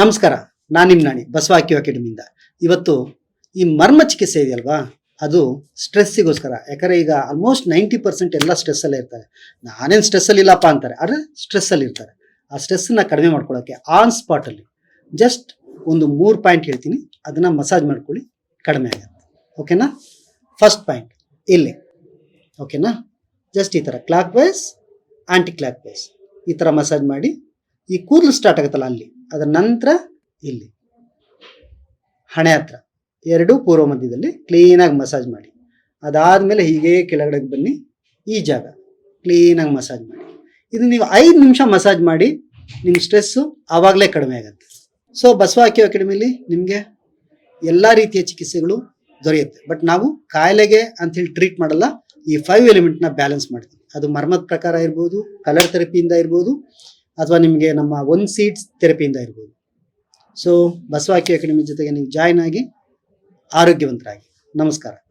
ನಮಸ್ಕಾರ, ನಾನು ನಿಮ್ಮ ನಾಣಿ ಬಸವಾಕ್ಯೂ ಅಕಾಡೆಮಿಯಿಂದ. ಇವತ್ತು ಈ ಮರ್ಮ ಚಿಕಿತ್ಸೆ ಇದೆಯಲ್ವಾ? ಅದು ಸ್ಟ್ರೆಸ್ಸಿಗೋಸ್ಕರ. ಯಾಕಂದ್ರೆ ಈಗ ಆಲ್ಮೋಸ್ಟ್ ನೈಂಟಿ ಪರ್ಸೆಂಟ್ ಎಲ್ಲ ಸ್ಟ್ರೆಸ್ಸಲ್ಲೇ ಇರ್ತಾರೆ. ನಾನೇನು ಸ್ಟ್ರೆಸ್ಸಲ್ಲಿ ಇಲ್ಲಪ್ಪ ಅಂತಾರೆ, ಆದರೆ ಸ್ಟ್ರೆಸ್ಸಲ್ಲಿ ಇರ್ತಾರೆ. ಆ ಸ್ಟ್ರೆಸ್ಸನ್ನ ಕಡಿಮೆ ಮಾಡ್ಕೊಳ್ಳೋಕ್ಕೆ ಆನ್ ಸ್ಪಾಟಲ್ಲಿ ಜಸ್ಟ್ ಒಂದು ಮೂರು ಪಾಯಿಂಟ್ ಹೇಳ್ತೀನಿ. ಅದನ್ನು ಮಸಾಜ್ ಮಾಡ್ಕೊಳ್ಳಿ, ಕಡಿಮೆ ಆಗುತ್ತೆ. ಓಕೆನಾ? ಫಸ್ಟ್ ಪಾಯಿಂಟ್ ಇಲ್ಲಿ. ಓಕೆನಾ? ಜಸ್ಟ್ ಈ ಥರ clockwise anticlockwise ಈ ಥರ ಮಸಾಜ್ ಮಾಡಿ, ಈ ಕೂದಲು ಸ್ಟಾರ್ಟ್ ಆಗುತ್ತಲ್ಲ ಅಲ್ಲಿ. ಅದರ ನಂತರ ಇಲ್ಲಿ ಹಣೆ ಹತ್ರ. ಎರಡು ಪೂರ್ವ ಮಧ್ಯದಲ್ಲಿ ಕ್ಲೀನಾಗಿ ಮಸಾಜ್ ಮಾಡಿ. ಅದಾದಮೇಲೆ ಹೀಗೆ ಕೆಳಗಡೆ ಬನ್ನಿ, ಈ ಜಾಗ. ಕ್ಲೀನಾಗಿ ಮಸಾಜ್ ಮಾಡಿ. ಇದು ನೀವು ಐದು ನಿಮಿಷ ಮಸಾಜ್ ಮಾಡಿ, ನಿಮ್ಮ ಸ್ಟ್ರೆಸ್ಸು ಆವಾಗಲೇ ಕಡಿಮೆ ಆಗುತ್ತೆ. ಸೊ ಬಸವಾಕ್ಯೋ ಅಕಾಡೆಮಿಲಿ ನಿಮಗೆ ಎಲ್ಲ ರೀತಿಯ ಚಿಕಿತ್ಸೆಗಳು ದೊರೆಯುತ್ತೆ. ಬಟ್ ನಾವು ಕಾಯಿಲೆಗೆ ಅಂಥೇಳಿ ಟ್ರೀಟ್ ಮಾಡಲ್ಲ, ಈ ಫೈವ್ ಎಲಿಮೆಂಟ್ನ ಬ್ಯಾಲೆನ್ಸ್ ಮಾಡ್ತೀವಿ. ಅದು ಮರ್ಮದ ಪ್ರಕಾರ ಇರ್ಬೋದು ಕಲರ್ ಥೆರಪಿಯಿಂದ ಇರ್ಬೋದು ಅಥವಾ ನಿಮಗೆ ನಮ್ಮ ಒನ್ ಸೀಟ್ಸ್ ಥೆರಪಿಯಿಂದ ಇರ್ಬೋದು. ಸೊ ಬಸವಾಕಿ ಅಕಾಡೆಮಿ ಜೊತೆಗೆ ನೀವು ಜಾಯ್ನ್ ಆಗಿ ಆರೋಗ್ಯವಂತರಾಗಿ. ನಮಸ್ಕಾರ.